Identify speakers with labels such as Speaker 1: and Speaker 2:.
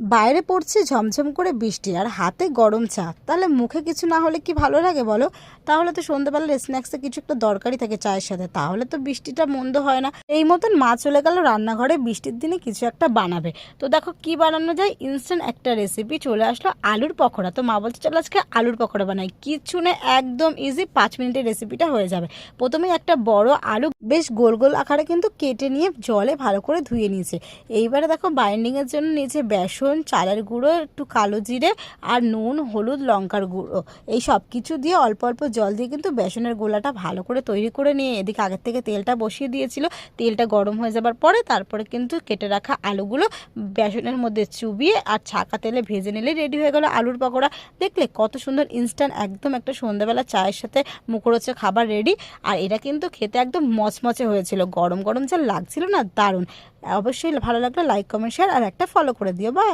Speaker 1: বাইরে পড়ছে, ঝমঝম করে বৃষ্টি আর হাতে গরম চা। তাহলে মুখে কিছু না হলে কি ভালো লাগে বলো? তাহলে তো সন্ধ্যেবেলার স্ন্যাক্সে কিছু একটা দরকারই থাকে চায়ের সাথে। তাহলে তো বৃষ্টিটা মন্দ হয় না। এই মতন মা চলে গেল রান্নাঘরে, বৃষ্টির দিনে কিছু একটা বানাবে। তো দেখো কি বানানো যায়? ইনস্ট্যান্ট একটা রেসিপি চলে আসলো আলুর পকোড়া। তো মা বলছে, চলো আজকে আলুর পকোড়া বানাই। কিছু না, একদম ইজি পাঁচ মিনিটের রেসিপিটা হয়ে যাবে। প্রথমে একটা বড় আলু বেশ গোল গোল আকারে কিন্তু কেটে নিয়ে জলে ভালো করে ধুয়ে নিয়েছে। এইবারে দেখো বাইন্ডিংয়ের জন্য নিয়েছে বেসন চালের গুঁড়ো, একটু কালো জিরে আর নুন, হলুদ, লঙ্কার গুঁড়ো। এই সব কিছু দিয়ে অল্প অল্প জল দিয়ে কিন্তু বেসনের গোলাটা ভালো করে তৈরি করে নিয়ে এদিকে আগের থেকে তেলটা বসিয়ে দিয়েছিল। তেলটা গরম হয়ে যাবার পরে তারপরে কিন্তু কেটে রাখা আলুগুলো বেসনের মধ্যে চুবিয়ে আর ছাকা তেলে ভেজে নিলে রেডি হয়ে গেল আলুর পকোড়া। দেখলে কত সুন্দর ইনস্ট্যান্ট একদম একটা সন্ধ্যাবেলা চায়ের সাথে মুখরোচে খাবার রেডি আর এটা কিন্তু খেতে একদম মচমচে হয়েছিল। গরম গরম যা লাগছিল না, দারুণ। অবশ্যই ভালো লাগলে লাইক কমেন্ট শেয়ার আর একটা ফলো করে দিও। বাই